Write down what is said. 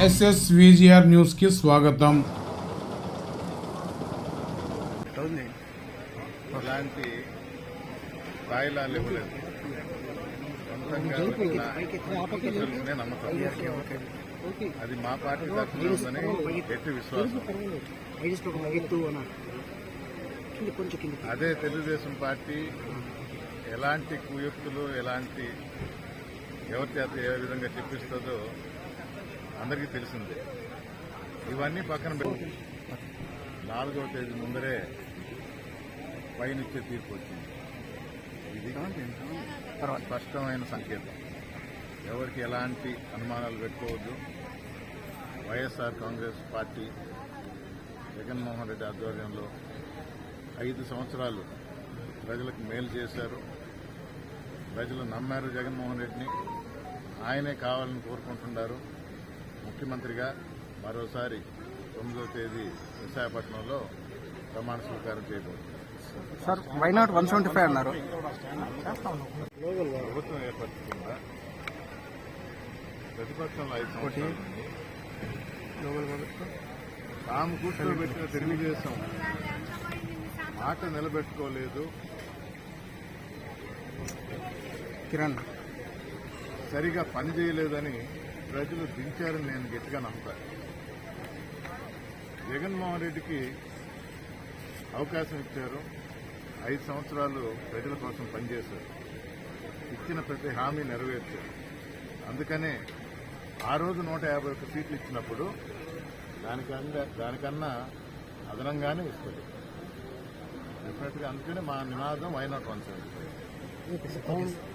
SS VGR news కి స్వాగతం ఇలాంటి స్థాయిలాలు ఇవ్వలేదు సొంతంగా వచ్చిన తెలుసునే నమ్మకం అది మా పార్టీ తరఫున ఉందని గట్టి విశ్వాసం కొంచెం కింద అదే తెలుగుదేశం పార్టీ ఎలాంటి కుయుక్తులు ఎలాంటి ఎవరి చేత ఏ విధంగా చెప్పిస్తుందో అందరికీ తెలిసిందే. ఇవన్నీ పక్కన పెట్టి నాలుగవ తేదీ ముందరే పైనిచ్చే తీర్పు వచ్చింది. ఇది స్పష్టమైన సంకేతం. ఎవరికి ఎలాంటి అనుమానాలు పెట్టుకోవద్దు. వైఎస్ఆర్ కాంగ్రెస్ పార్టీ జగన్మోహన్ రెడ్డి ఆధ్వర్యంలో ఐదు సంవత్సరాలు ప్రజలకు మేలు చేశారు. ప్రజలు నమ్మారు జగన్మోహన్ రెడ్డిని. ఆయనే కావాలని కోరుకుంటున్నారు. ముఖ్యమంత్రిగా మరోసారి తొమ్మిదవ తేదీ విశాఖపట్నంలో ప్రమాణ స్వీకారం చేయబోతుంది sir why not one seventy five అన్నారు? ప్రభుత్వం ఏర్పడుతుందా ప్రతిపక్షంలో ఐదు సంవత్సరాలు. తాము కూర్చోబెట్టిన తెలుగుదేశం మాట నిలబెట్టుకోలేదు. కిరణ్. సరిగా పని చేయలేదని ప్రజలు దించారని నేను గట్టిగా నమ్ముతాను జగన్మోహన్ రెడ్డికి అవకాశం ఇచ్చారు. ఐదు సంవత్సరాలు ప్రజల కోసం పనిచేశారు. ఇచ్చిన ప్రతి హామీ నెరవేర్చారు. అందుకనే ఆ రోజు నూట యాభై ఒక్క సీట్లు ఇచ్చినప్పుడు దానికన్నా దానికన్నా అదనంగానే ఇస్తుంది. డెఫినెట్గా అందుకనే మా నినాదం why not one seventy sir